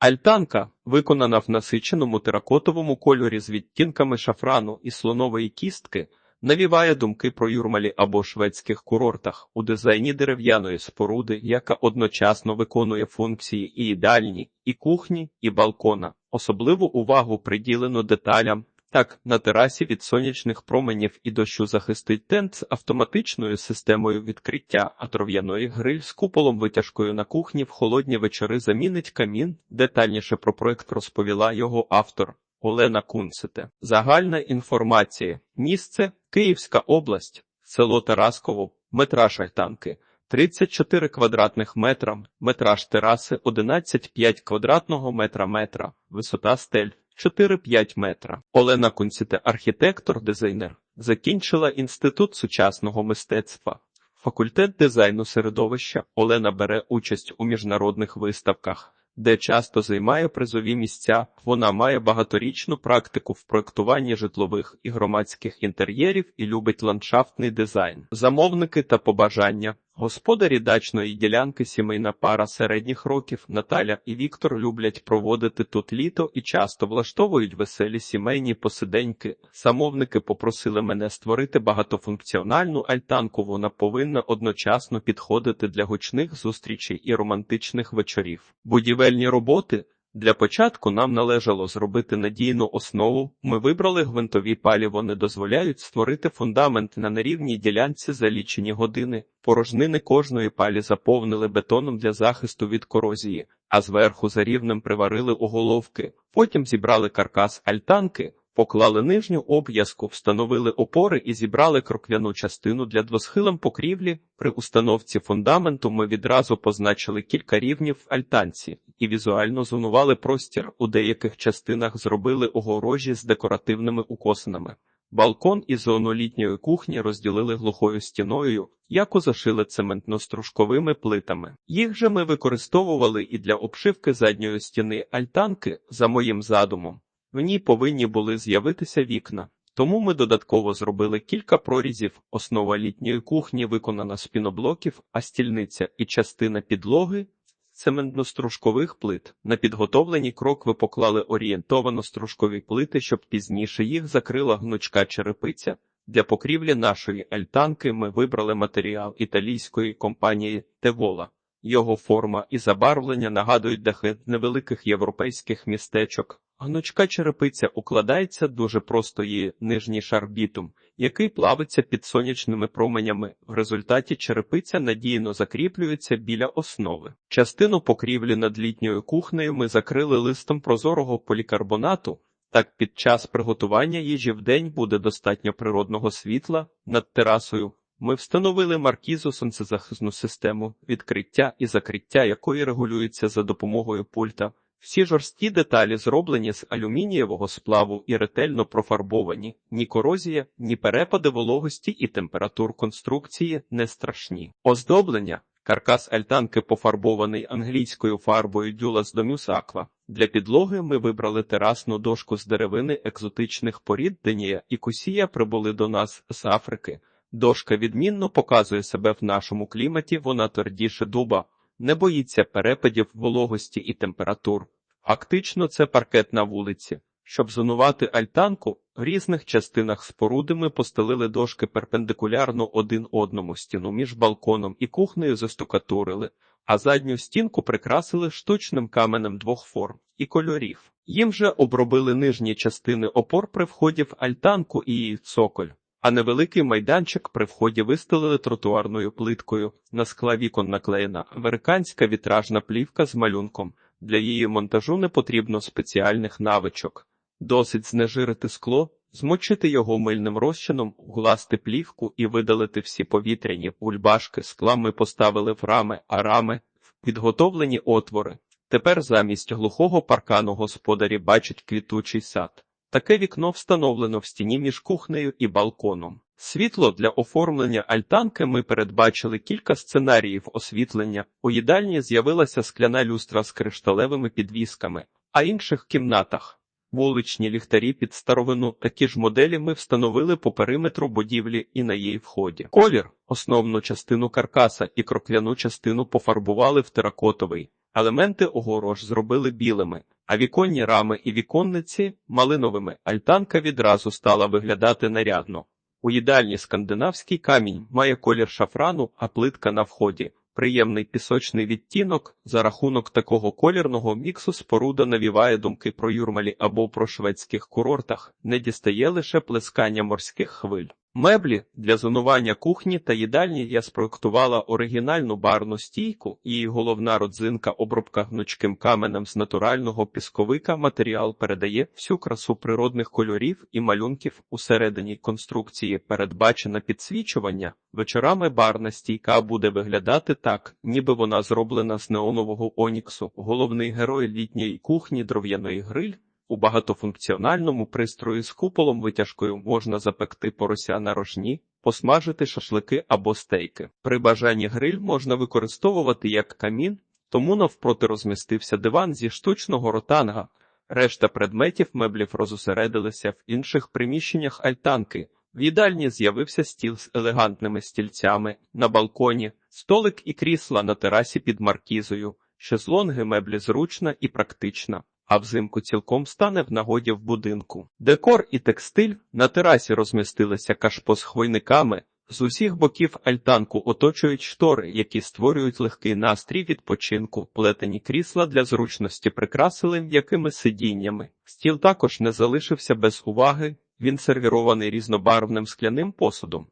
Альтанка виконана в насиченому теракотовому кольорі з відтінками шафрану і слонової кістки, навіває думки про юрмалі або шведських курортах у дизайні дерев'яної споруди, яка одночасно виконує функції і їдальні, і кухні, і балкона. Особливу увагу приділено деталям. Так, на терасі від сонячних променів і дощу захистить тент з автоматичною системою відкриття, а трав'яної гриль з куполом витяжкою на кухні в холодні вечори замінить камін. Детальніше про проект розповіла його автор Олена Кунцете. Загальна інформація. Місце Київська область, село Тарасково, метраж альтанки. 34 квадратних метра, метраж тераси 11,5 квадратного метра метра, висота стель 4-5 метра. Олена Кунціте, архітектор, дизайнер, закінчила Інститут сучасного мистецтва. Факультет дизайну середовища Олена бере участь у міжнародних виставках, де часто займає призові місця. Вона має багаторічну практику в проектуванні житлових і громадських інтер'єрів і любить ландшафтний дизайн. Замовники та побажання. Господарі дачної ділянки сімейна пара середніх років Наталя і Віктор люблять проводити тут літо і часто влаштовують веселі сімейні посиденьки. Замовники попросили мене створити багатофункціональну альтанку. Вона повинна одночасно підходити для гучних зустрічей і романтичних вечорів. Будівельні роботи. Для початку нам належало зробити надійну основу. Ми вибрали гвинтові палі. Вони дозволяють створити фундамент на нерівній ділянці за лічені години. Порожнини кожної палі заповнили бетоном для захисту від корозії, а зверху за рівнем приварили уголовки. Потім зібрали каркас альтанки. Поклали нижню обв'язку, встановили опори і зібрали кроквяну частину для двосхилем покрівлі. При установці фундаменту ми відразу позначили кілька рівнів в альтанці і візуально зонували простір. У деяких частинах зробили огорожі з декоративними укосинами. Балкон і зону літньої кухні розділили глухою стіною, яку зашили цементно-стружковими плитами. Їх же ми використовували і для обшивки задньої стіни альтанки за моїм задумом. В ній повинні були з'явитися вікна, тому ми додатково зробили кілька прорізів. Основа літньої кухні виконана з піноблоків, а стільниця і частина підлоги цементно-стружкових плит. На підготовлені крокви поклали орієнтовано стружкові плити, щоб пізніше їх закрила гнучка черепиця. Для покрівлі нашої альтанки ми вибрали матеріал італійської компанії Тевола. Його форма і забарвлення нагадують дахи невеликих європейських містечок. Гнучка черепиця укладається дуже просто її нижній шар бітум, який плавиться під сонячними променями. В результаті черепиця надійно закріплюється біля основи. Частину покрівлі над літньою кухнею ми закрили листом прозорого полікарбонату. Так під час приготування їжі в день буде достатньо природного світла над терасою. Ми встановили маркізу сонцезахисну систему, відкриття і закриття якої регулюється за допомогою пульта. Всі жорсткі деталі зроблені з алюмінієвого сплаву і ретельно профарбовані. Ні корозія, ні перепади вологості і температур конструкції не страшні. Оздоблення. Каркас альтанки пофарбований англійською фарбою Дюлас Домюс Аква. Для підлоги ми вибрали терасну дошку з деревини екзотичних порід Денія і Кусія прибули до нас з Африки. Дошка відмінно показує себе в нашому кліматі, вона твердіше дуба, не боїться перепадів вологості і температур. Фактично, це паркет на вулиці. Щоб зонувати альтанку, в різних частинах споруди ми постелили дошки перпендикулярно один одному стіну між балконом і кухнею застукатурили, а задню стінку прикрасили штучним каменем двох форм і кольорів. Їм же обробили нижні частини опор при вході в альтанку і її цоколь а невеликий майданчик при вході вистелили тротуарною плиткою. На скла вікон наклеєна американська вітражна плівка з малюнком. Для її монтажу не потрібно спеціальних навичок. Досить знежирити скло, змочити його мильним розчином, угласти плівку і видалити всі повітряні бульбашки скла ми поставили в рами, а рами в підготовлені отвори. Тепер замість глухого паркану господарі бачать квітучий сад. Таке вікно встановлено в стіні між кухнею і балконом. Світло для оформлення альтанки ми передбачили кілька сценаріїв освітлення. У їдальні з'явилася скляна люстра з кришталевими підвісками, а інших кімнатах. Вуличні ліхтарі під старовину такі ж моделі ми встановили по периметру будівлі і на її вході. Колір, основну частину каркаса і крокляну частину пофарбували в теракотовий. Елементи огорож зробили білими, а віконні рами і віконниці малиновими. Альтанка відразу стала виглядати нарядно. У їдальні скандинавський камінь має колір шафрану, а плитка на вході. Приємний пісочний відтінок за рахунок такого колірного міксу споруда навіває думки про юрмалі або про шведських курортах, не дістає лише плескання морських хвиль. Меблі для зонування кухні та їдальні я спроектувала оригінальну барну стійку, її головна родзинка обробка гнучким каменем з натурального пісковика. Матеріал передає всю красу природних кольорів і малюнків усередині конструкції. Передбачене підсвічування. Вечорами барна стійка буде виглядати так, ніби вона зроблена з неонового оніксу. Головний герой літньої кухні дров'яної гриль. У багатофункціональному пристрої з куполом витяжкою можна запекти порося на рожні, посмажити шашлики або стейки. При бажанні гриль можна використовувати як камін, тому навпроти розмістився диван зі штучного ротанга. Решта предметів меблів розосередилися в інших приміщеннях альтанки. В їдальні з'явився стіл з елегантними стільцями, на балконі, столик і крісла на терасі під маркізою, шезлонги меблі зручна і практична а взимку цілком стане в нагоді в будинку. Декор і текстиль на терасі розмістилися кашпо з хвойниками. З усіх боків альтанку оточують штори, які створюють легкий настрій відпочинку, плетені крісла для зручності прикрасили м'якими сидіннями. Стіл також не залишився без уваги, він сервірований різнобарвним скляним посудом.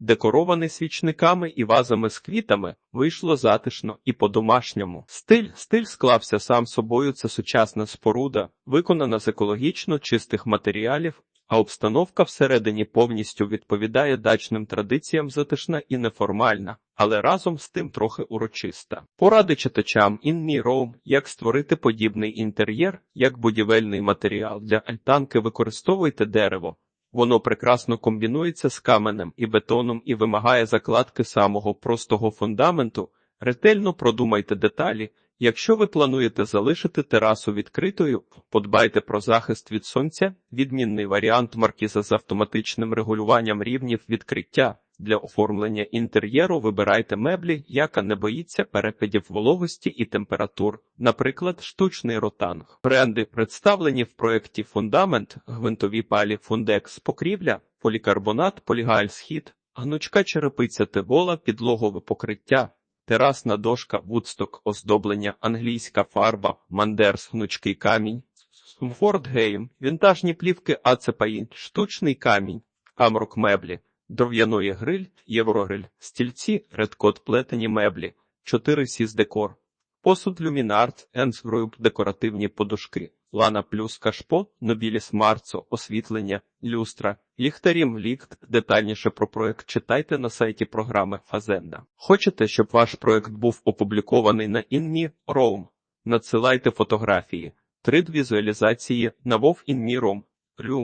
Декорований свічниками і вазами з квітами, вийшло затишно і по-домашньому. Стиль стиль склався сам собою. Це сучасна споруда, виконана з екологічно чистих матеріалів, а обстановка всередині повністю відповідає дачним традиціям затишна і неформальна, але разом з тим трохи урочиста. Поради читачам Me Room, як створити подібний інтер'єр, як будівельний матеріал для альтанки використовуйте дерево. Воно прекрасно комбінується з каменем і бетоном і вимагає закладки самого простого фундаменту. Ретельно продумайте деталі. Якщо ви плануєте залишити терасу відкритою, подбайте про захист від сонця, відмінний варіант маркіза з автоматичним регулюванням рівнів відкриття. Для оформлення інтер'єру вибирайте меблі, яка не боїться перепадів вологості і температур, наприклад, штучний ротанг. Бренди представлені в проєкті фундамент, гвинтові палі фундекс покрівля, полікарбонат, полігаль схід, гнучка черепиця тевола, підлогове покриття. Терасна дошка, вудсток, оздоблення, англійська фарба, мандерс, гнучкий камінь, Сумфорд Гейм, вінтажні плівки Ацепаїн, штучний камінь, камрок меблі, дров'яної гриль, єврогриль, стільці, редкот плетені меблі, 4 сіс декор, посуд люмінарт, енсгруб, декоративні подушки, лана плюс кашпо, нобіліс марцо, освітлення, люстра, ліхтарім лікт. Детальніше про проект читайте на сайті програми Фазенда. Хочете, щоб ваш проект був опублікований на Інмі Роум? Надсилайте фотографії, 3D візуалізації на Вов Інмі Ром. Рю.